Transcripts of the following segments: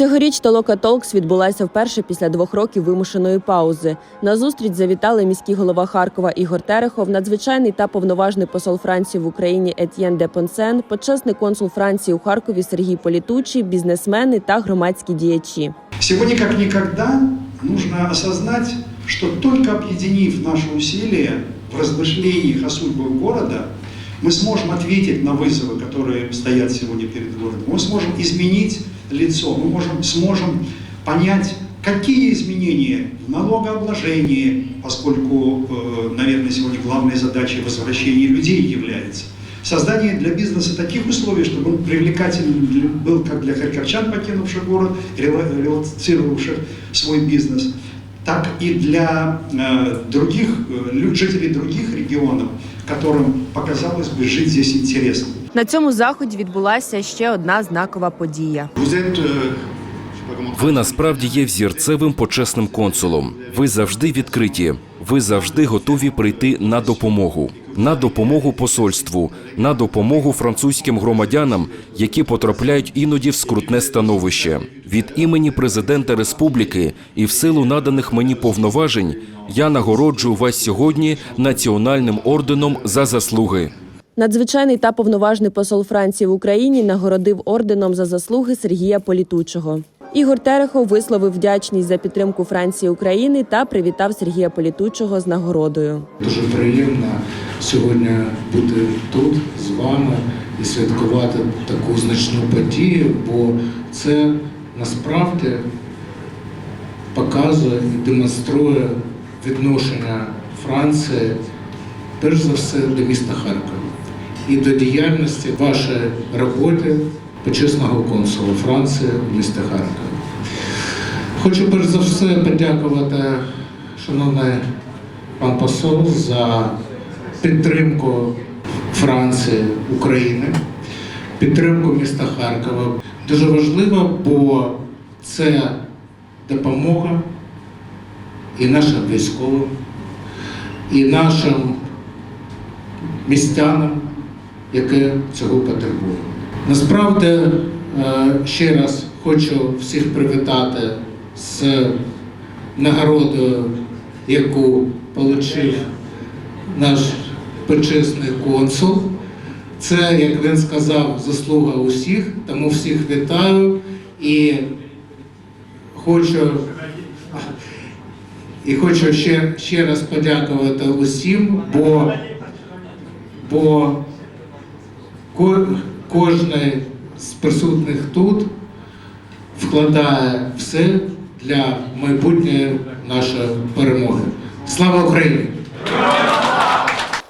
Цьогоріч Толока Толкс відбулася вперше після двох років вимушеної паузи. На зустріч завітали міський голова Харкова Ігор Терехов, надзвичайний та повноважний посол Франції в Україні Етьєн де Понсен, почесний консул Франції у Харкові Сергій Політучий, бізнесмени та громадські діячі. Сегодня как никогда нужно осознать, что только объединив наши усилия в размышлениях о судьбах города, мы сможем ответить на вызовы, которые стоят сегодня перед городом. Мы сможем изменить лицо, мы можем, сможем понять, какие изменения в налогообложении, поскольку, э, наверное, сегодня главной задачей возвращения людей является. Создание для бизнеса таких условий, чтобы он привлекательным был как для харьковчан, покинувших город, рела- релацировавших свой бизнес, так и для э, других э, жителей других регионов, которым показалось бы жить здесь интересно. На цьому заході відбулася ще одна знакова подія. Comment- Ви насправді є взірцевим почесним консулом. Ви завжди відкриті. Ви завжди готові прийти на допомогу. На допомогу посольству, на допомогу французьким громадянам, які потрапляють іноді в скрутне становище. Від імені президента республіки і в силу наданих мені повноважень я нагороджую вас сьогодні національним орденом за заслуги. Надзвичайний та повноважний посол Франції в Україні нагородив орденом за заслуги Сергія Політучого. Ігор Терехов висловив вдячність за підтримку Франції України та привітав Сергія Політучого з нагородою. Дуже приємно сьогодні бути тут з вами і святкувати таку значну подію, бо це насправді показує і демонструє відношення Франції, перш за все, до міста Харкова і до діяльності вашої роботи почесного консула Франції в місті Харкові. Хочу перш за все подякувати, шановний пан посол, за підтримку Франції, України, підтримку міста Харкова. Дуже важливо, бо це допомога і нашим військовим, і нашим містянам, які цього потребують. Насправді, е, ще раз хочу всіх привітати з нагородою, яку отримав наш почесний консул. Це, як він сказав, заслуга усіх, тому всіх вітаю і хочу, і хочу ще, ще раз подякувати усім, бо, бо ко, кожен з присутніх тут вкладає все для майбутньої нашої перемоги. Слава Україні!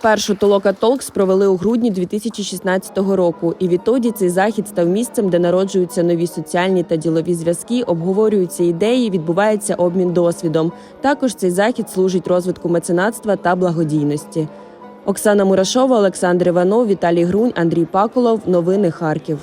Першу Толока Толкс провели у грудні 2016 року, і відтоді цей захід став місцем, де народжуються нові соціальні та ділові зв'язки, обговорюються ідеї, відбувається обмін досвідом. Також цей захід служить розвитку меценатства та благодійності. Оксана Мурашова, Олександр Іванов, Віталій Грунь, Андрій Паколов. Новини Харків.